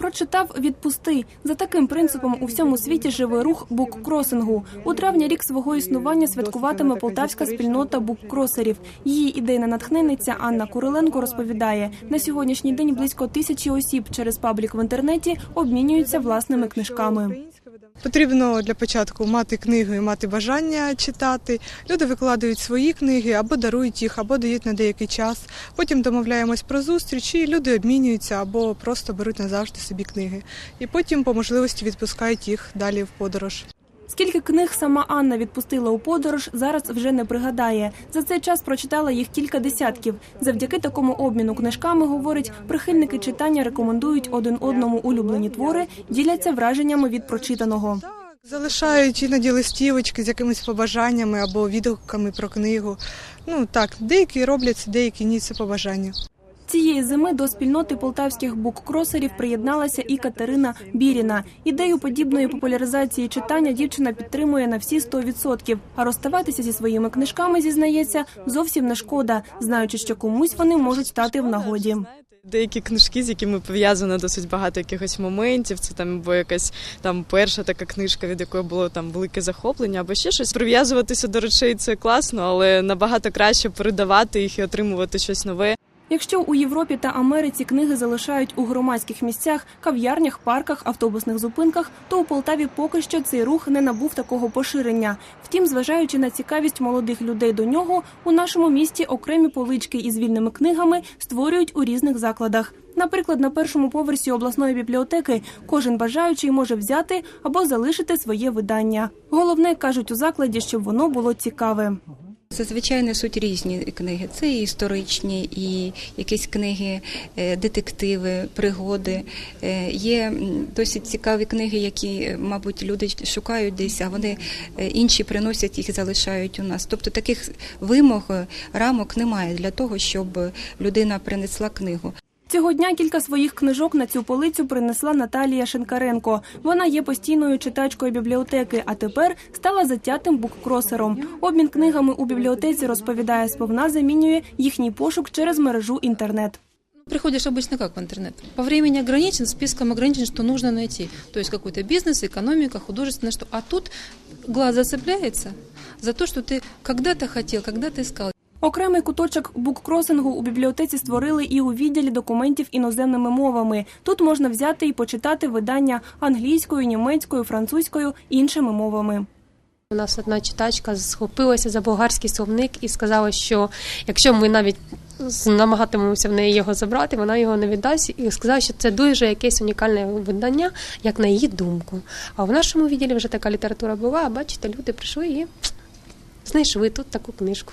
Прочитав відпусти. За таким принципом у всьому світі живе рух буккросингу. У травні рік свого існування святкуватиме полтавська спільнота буккросерів. Її ідейна натхненниця Анна Куриленко розповідає: на сьогоднішній день близько тисячі осіб через паблік в інтернеті обмінюються власними книжками. Потрібно для початку мати книгу і мати бажання читати. Люди викладають свої книги або дарують їх, або дають на деякий час. Потім домовляємось про зустріч, і люди обмінюються або просто беруть назавжди собі книги. І потім по можливості відпускають їх далі в подорож. Скільки книг сама Анна відпустила у подорож, зараз вже не пригадає. За цей час прочитала їх кілька десятків. Завдяки такому обміну книжками, говорить, прихильники читання рекомендують один одному улюблені твори, діляться враженнями від прочитаного. Залишають іноді листівочки з якимись побажаннями або відгуками про книгу. Ну так, деякі роблять деякі ні, це побажання. Цієї зими до спільноти полтавських буккросерів приєдналася і Катерина Біріна. Ідею подібної популяризації читання дівчина підтримує на всі 100%. А розставатися зі своїми книжками, зізнається, зовсім не шкода, знаючи, що комусь вони можуть стати в нагоді. Деякі книжки, з якими пов'язано досить багато якихось моментів. Це там або якась там перша така книжка, від якої було там велике захоплення, або ще щось. Прив'язуватися до речей це класно, але набагато краще передавати їх і отримувати щось нове. Якщо у Європі та Америці книги залишають у громадських місцях, кав'ярнях, парках, автобусних зупинках, то у Полтаві поки що цей рух не набув такого поширення. Втім, зважаючи на цікавість молодих людей до нього, у нашому місті окремі полички із вільними книгами створюють у різних закладах. Наприклад, на першому поверсі обласної бібліотеки кожен бажаючий може взяти або залишити своє видання. Головне кажуть у закладі, щоб воно було цікаве. Зазвичай несуть різні книги. Це і історичні, і якісь книги, е, детективи, пригоди. Е, Є досить цікаві книги, які, е, мабуть, люди шукають десь, а вони інші приносять їх, і залишають у нас. Тобто таких вимог, рамок немає для того, щоб людина принесла книгу. Цього дня кілька своїх книжок на цю полицю принесла Наталія Шенкаренко. Вона є постійною читачкою бібліотеки, а тепер стала затятим буккросером. Обмін книгами у бібліотеці розповідає сповна замінює їхній пошук через мережу інтернет. Приходишь обычно как в интернет? По времени ограничен, списком ограничен, что нужно найти. То есть какой-то бизнес, экономика, художественное что. А тут глаз зацепляется за то, что ты когда-то хотел, когда-то искал. Окремий куточок буккросингу у бібліотеці створили і у відділі документів іноземними мовами. Тут можна взяти і почитати видання англійською, німецькою, французькою іншими мовами. У нас одна читачка схопилася за болгарський словник і сказала, що якщо ми навіть намагатимемося в неї його забрати, вона його не віддасть і сказала, що це дуже якесь унікальне видання, як на її думку. А в нашому відділі вже така література була. а Бачите, люди прийшли і знайшли тут таку книжку.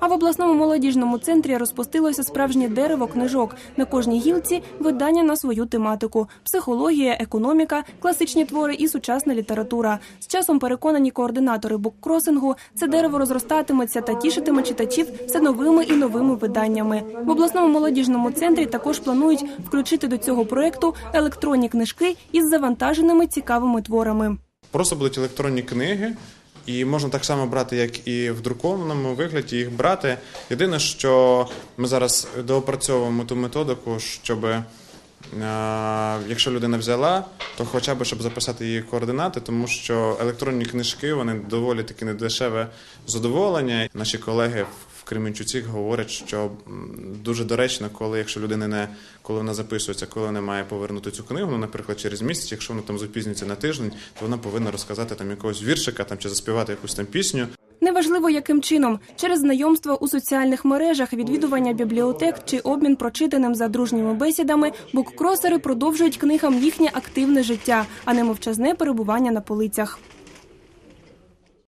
А в обласному молодіжному центрі розпустилося справжнє дерево книжок. На кожній гілці видання на свою тематику: психологія, економіка, класичні твори і сучасна література. З часом переконані координатори буккросингу, це дерево розростатиметься та тішитиме читачів все новими і новими виданнями. В обласному молодіжному центрі також планують включити до цього проекту електронні книжки із завантаженими цікавими творами. Просто будуть електронні книги, і можна так само брати, як і в друкованому вигляді їх брати. Єдине, що ми зараз доопрацьовуємо ту методику, щоб е, якщо людина взяла, то хоча б щоб записати її координати, тому що електронні книжки вони доволі таки недешеве задоволення. Наші колеги в Кременчуці говорять, що дуже доречно, коли якщо людина не коли вона записується, коли вона має повернути цю книгу, ну, наприклад, через місяць, якщо вона там запізнюється на тиждень, то вона повинна розказати там якогось віршика там чи заспівати якусь там пісню. Неважливо, яким чином через знайомство у соціальних мережах, відвідування бібліотек чи обмін прочитаним за дружніми бесідами, буккросери продовжують книгам їхнє активне життя, а не мовчазне перебування на полицях.